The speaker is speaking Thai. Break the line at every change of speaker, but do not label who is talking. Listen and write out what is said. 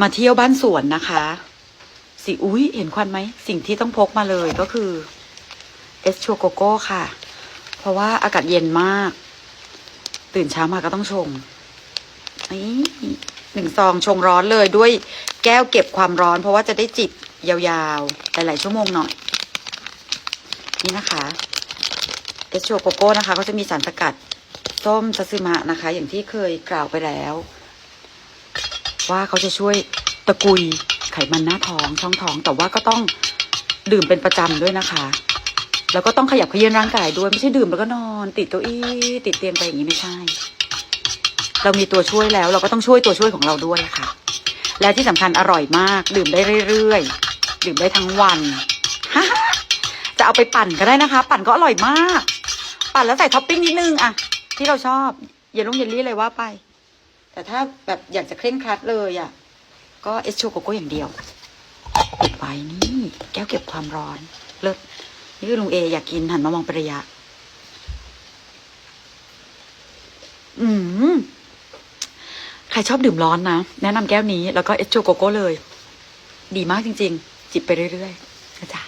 มาเที่ยวบ้านสวนนะคะสิอุ้ยเห็นควันไหม สิ่งที่ต้องพกมาเลยก็คือเอสโชโกโก้ค่ะ เพราะว่าอากาศเย็นมาก ตื่นเช้ามาก็ต้องชงนี่หนึ่งซองชงร้อนเลยด้วยแก้วเก็บความร้อน เพราะว่าจะได้จิบยาวๆ หลายๆชั่วโมงหน่อย นี่นะคะเอสโชโกโก้นะคะ ก็จะมีสารสกัดส้มซาซึมะนะคะ อย่างที่เคยกล่าวไปแล้ว ว่าเขาจะช่วยตะกุยไขมันหน้าท้องช่องท้อง แต่ว่าก็ต้องดื่มเป็นประจำด้วยนะคะ แล้วก็ต้องขยับเขยื้อนร่างกายด้วยไม่ใช่ดื่มแล้วก็นอน ติดเก้าอี้ติดเตียงไปอย่างนี้ไม่ใช่ เรามีตัวช่วยแล้ว เราก็ต้องช่วยตัวช่วยของเราด้วยค่ะ และที่สำคัญอร่อยมาก ดื่มได้เรื่อยๆดื่มได้ทั้งวันจะเอาไปปั่นก็ได้นะคะ ปั่นก็อร่อยมาก ปั่นแล้วใส่ท็อปปิ้งนิดนึงอะที่เราชอบเยลลงเยลลี่เลยว่าไป แต่ถ้าแบบอยากจะเคร่งครัดเลยอะก็เอสโชโกโก้อย่างเดียวปิดไว้นี่แก้วเก็บความร้อน เลิศนี่คือลุงเอ อยากกินหันมามองประยะ อืมใครชอบดื่มร้อนนะ แนะนำแก้วนี้แล้วก็เอสโชโกโก้เลย ดีมากจริง ๆ จิบไปเรื่อยๆนะจ๊ะ